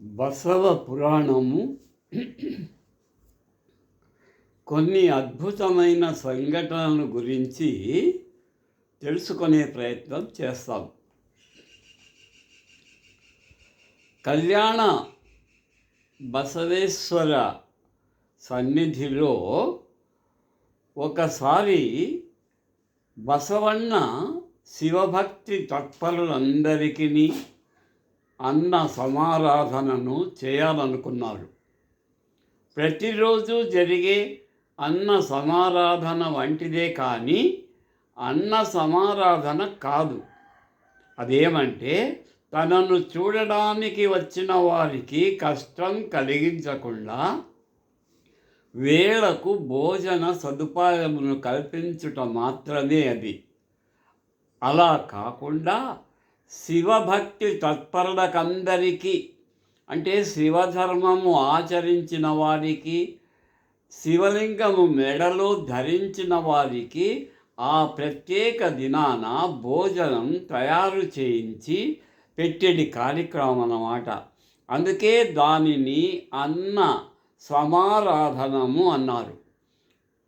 బసవ పురాణము కొన్ని అద్భుతమైన సంఘటనల గురించి తెలుసుకునే ప్రయత్నం చేస్తాం. కళ్యాణ బసవేశ్వర సన్నిధిలో ఒకసారి బసవన్న శివభక్తి తత్పరులందరికీ అన్న సమారాధనను చేయాలనుకున్నారు ప్రతిరోజు జరిగే అన్న సమారాధన వంటిదే కానీ అన్న సమారాధన కాదు. అదేమంటే తనను చూడడానికి వచ్చిన వారికి కష్టం కలిగించకుండా వేళకు భోజన సదుపాయమును కల్పించుట మాత్రమే అది. అలా కాకుండా శివభక్తి తత్పరులకందరికీ అంటే శివధర్మము ఆచరించిన వారికి శివలింగము మెడలో ధరించిన వారికి ఆ ప్రత్యేక దినాన భోజనం తయారు చేయించి పెట్టేది కార్యక్రమం అన్నమాట. అందుకే దానిని అన్న సమారాధనము అన్నారు.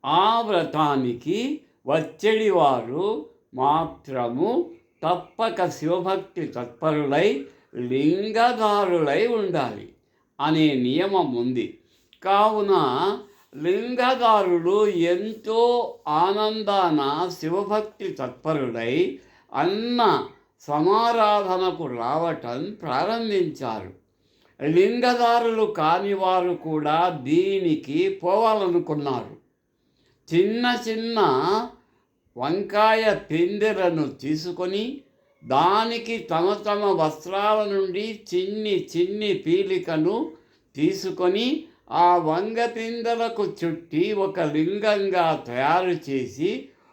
ఆ వ్రతానికి వచ్చేడి వారు మాత్రము తప్పక శివభక్తి తత్పరులై లింగదారులై ఉండాలి అనే నియమం ఉంది కావున లింగదారులు ఎంతో ఆనందాన శివభక్తి తత్పరుడై అన్న సమారాధనకు రావటం ప్రారంభించారు. లింగదారులు కాని వారు కూడా దీనికి పోవాలనుకున్నారు. చిన్న చిన్న వంకాయ పిందెలను తీసుకొని దానికి తమ తమ వస్త్రాల నుండి చిన్ని చిన్ని పీలికను తీసుకొని ఆ వంగ పిందెలకు చుట్టి ఒక లింగంగా తయారు చేసి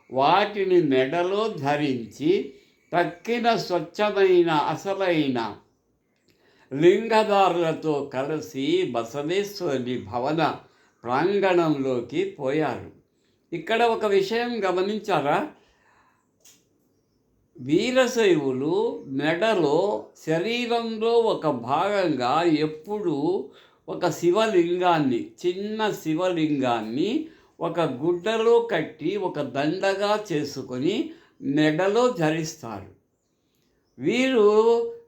వాటిని మెడలో ధరించి తక్కిన స్వచ్ఛమైన అసలైన లింగదారులతో కలిసి బసవేశ్వరి భవన ప్రాంగణంలోకి పోయారు. ఇక్కడ ఒక విషయం గమనించారా? వీరశైవులు మెడలో శరీరంలో ఒక భాగంగా ఎప్పుడూ ఒక శివలింగాన్ని చిన్న శివలింగాన్ని ఒక గుడ్డలో కట్టి ఒక దండగా చేసుకొని మెడలో ధరిస్తారు. వీరు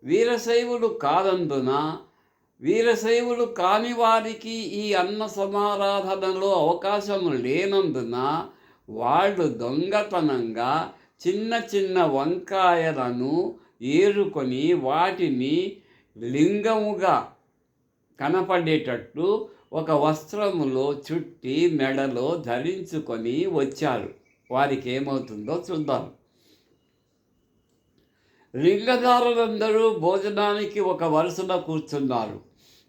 వీరశైవులు కాదందున వీరశైవులు కాని వారికి ఈ అన్న సమారాధనలో అవకాశం లేనందున వాళ్ళు దొంగతనంగా చిన్న చిన్న వంకాయలను ఏరుకొని వాటిని లింగముగా కనపడేటట్టు ఒక వస్త్రములో చుట్టి మెడలో ధరించుకొని వచ్చారు. వారికి ఏమవుతుందో చూద్దాం. లింగదారులందరూ భోజనానికి ఒక వరుసలో కూర్చున్నారు.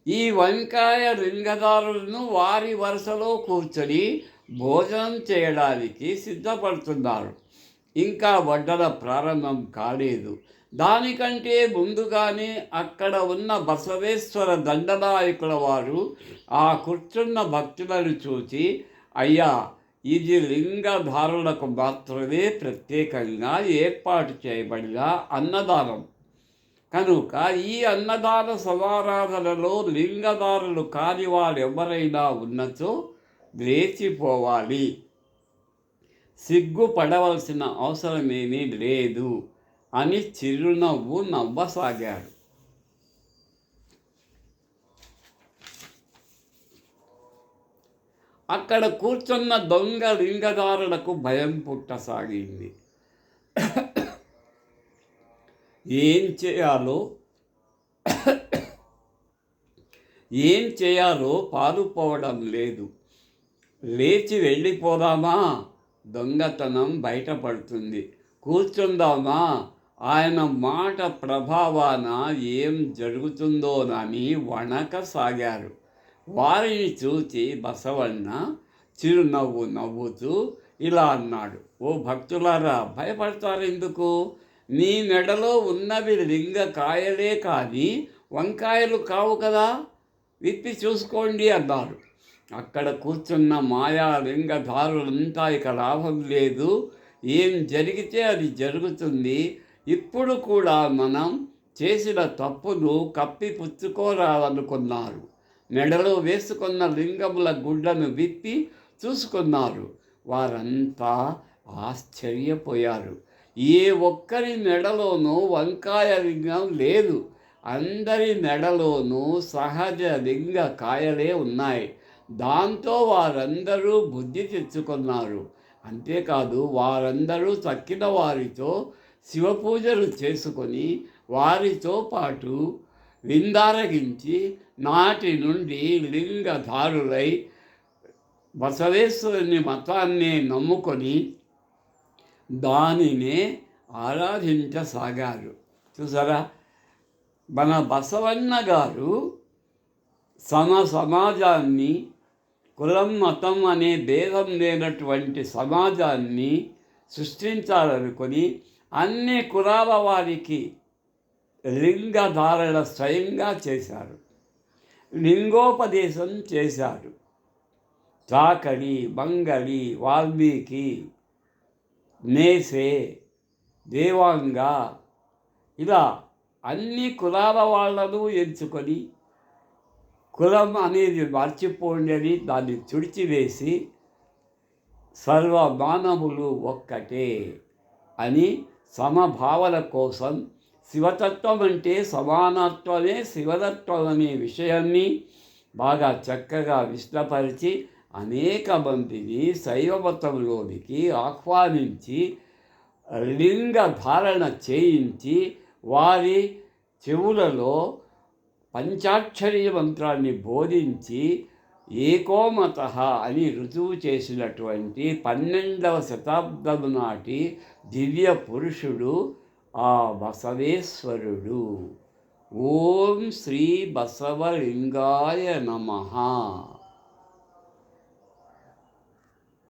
ఈ వంకాయ లింగదారులను వారి వరుసలో కూర్చొని భోజనం చేయడానికి సిద్ధపడుతున్నారు. ఇంకా వడ్డల ప్రారంభం కాలేదు. దానికంటే ముందుగానే అక్కడ ఉన్న బసవేశ్వర దండనాయకుల వారు ఆ కూర్చున్న భక్తులను చూసి అయ్యా ఇది లింగధారులకు మాత్రమే ప్రత్యేకంగా ఏర్పాటు చేయబడిన అన్నదానం. కనుక ఈ అన్నదాన సదారాధనలో లింగదారులు కాని వారు ఎవరైనా ఉన్నచో లేచిపోవాలి. సిగ్గుపడవలసిన అవసరమేమీ లేదు అని చిరునవ్వు నవ్వసాగాడు. అక్కడ కూర్చున్న దొంగ లింగదారులకు భయం పుట్టసాగింది. ఏం చేయాలో ఏం చేయాలో పాలుపోవడం లేదు. లేచి వెళ్ళిపోదామా? దొంగతనం బయటపడుతుంది. కూర్చుందామా? ఆయన మాట ప్రభావాన ఏం జరుగుతుందోనని వణకసాగారు. వారిని చూచి బసవన్న చిరునవ్వు నవ్వుతూ ఇలా అన్నాడు. ఓ భక్తులారా భయపడతారు ఎందుకు నీ మెడలో ఉన్నవి లింగ కాయలే కానీ వంకాయలు కావు కదా? విప్పి చూసుకోండి అన్నారు. అక్కడ కూర్చున్న మాయా లింగధారులంతా ఇక లాభం లేదు. ఏం జరిగితే అది జరుగుతుంది. ఇప్పుడు కూడా మనం చేసిన తప్పును కప్పి పుచ్చుకోరాలనుకున్నారు. మెడలో వేసుకున్న లింగముల గుడ్డను విప్పి చూసుకున్నారు. వారంతా ఆశ్చర్యపోయారు. ఏ ఒక్కరి నెడలోనూ వంకాయ లింగం లేదు. అందరి నెడలోనూ సహజ లింగ కాయలే ఉన్నాయి. దాంతో వారందరూ బుద్ధి తెచ్చుకున్నారు. అంతేకాదు వారందరూ తక్కిన వారితో శివపూజలు చేసుకొని వారితో పాటు విందారగించి నాటి నుండి లింగధారులై బసవేశ్వరుని మతాన్ని నమ్ముకొని దానినే ఆరాధించసాగారు. చూసారా? మన బసవన్న గారు సమ సమాజాన్ని కులం మతం అనే భేదం లేనటువంటి సమాజాన్ని సృష్టించాలనుకొని అన్ని కులాల వారికి లింగధారణ స్వయంగా చేశారు. లింగోపదేశం చేశారు. చాకలి మంగళి వాల్మీకి నేసే దేవాంగ. ఇలా అన్ని కులాల వాళ్ళను ఎంచుకొని కులం అనేది మర్చిపోండి దాన్ని తుడిచివేసి సర్వ మానవులు ఒక్కటే అని సమభావన కోసం శివతత్వం అంటే సమానత్వమే శివతత్వం అనే విషయాన్ని బాగా చక్కగా విశ్లపరిచి అనేక మందిని శైవమతంలోనికి ఆహ్వానించి లింగ ధారణ చేయించి వారి చెవులలో పంచాక్షరి మంత్రాన్ని బోధించి ఏకోమత అని రుజువు చేసినటువంటి పన్నెండవ శతాబ్దం నాటి దివ్య పురుషుడు ఆ బసవేశ్వరుడు. ఓం శ్రీ బసవలింగాయ నమ.